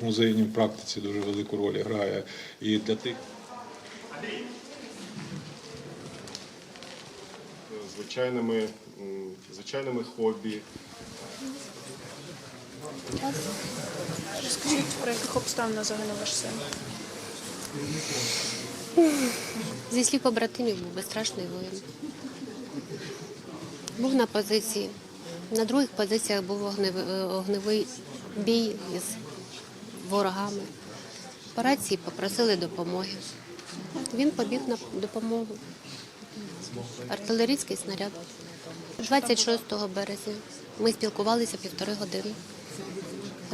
в музейній практиці дуже велику роль грає. І для тих. звичайними, звичайними хобі. Розкажіть, про яких обставинах загинув ваш син? Зі слів побратимів був безстрашний воїн. Був на позиції. На других позиціях був огневий, огневий бій із ворогами. По рації попросили допомоги. Він побіг на допомогу. Артилерійський снаряд. 26 березня ми спілкувалися півтори години.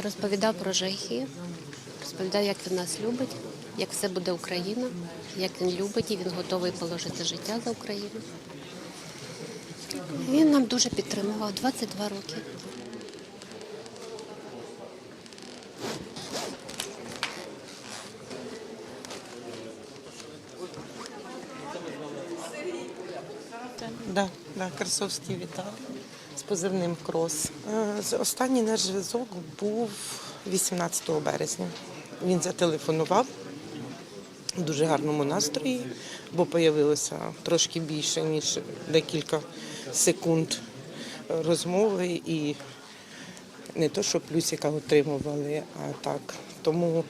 Розповідав про жахи, розповідав, як він нас любить, як все буде Україна, як він любить і він готовий положити життя за Україну. Він нам дуже підтримував 22 роки. Да, да, Красовський Віталій з позивним крос. Е, Останній наш зв'язок був 18 березня. Він зателефонував в дуже гарному настрої, бо появилося трошки більше, ніж декілька секунд розмови і не то, що плюсика отримували, а так. Тому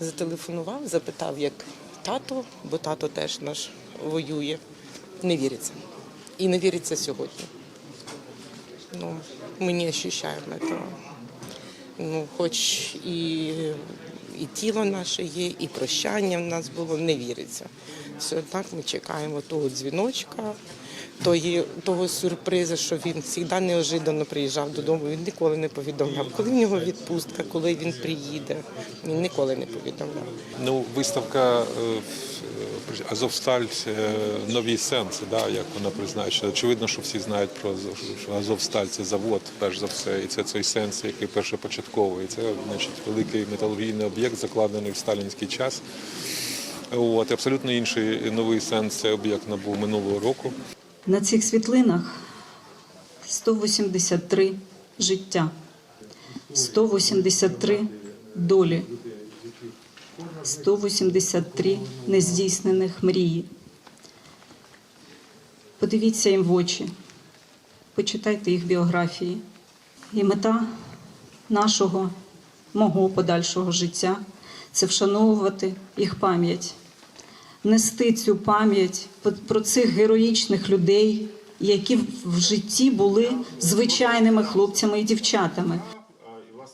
зателефонував, запитав, як тато, бо тато теж наш воює. Не віриться. І не віриться сьогодні. Ну, ми не ощущаємо этого. Ну, хоч і, і тіло наше є, і прощання в нас було, не віриться. Все так ми чекаємо того дзвіночка, тої, того сюрпризу, що він завжди неожиданно приїжджав додому. Він ніколи не повідомляв, коли в нього відпустка, коли він приїде. Він ніколи не повідомляв. Ну, виставка е, е, Азовсталь нові сенси, да, як вона призначена. Очевидно, що всі знають про що Азовсталь це завод, перш за все, і це цей сенс, який першопочатковий. Це значить великий металургійний об'єкт, закладений в сталінський час. От, абсолютно інший новий сенс цей об'єкт набув минулого року. На цих світлинах 183 життя, 183 долі, 183 нездійснених мрії. Подивіться їм в очі, почитайте їх біографії. І мета нашого, мого подальшого життя це вшановувати їх пам'ять нести цю пам'ять про цих героїчних людей, які в житті були звичайними хлопцями і дівчатами.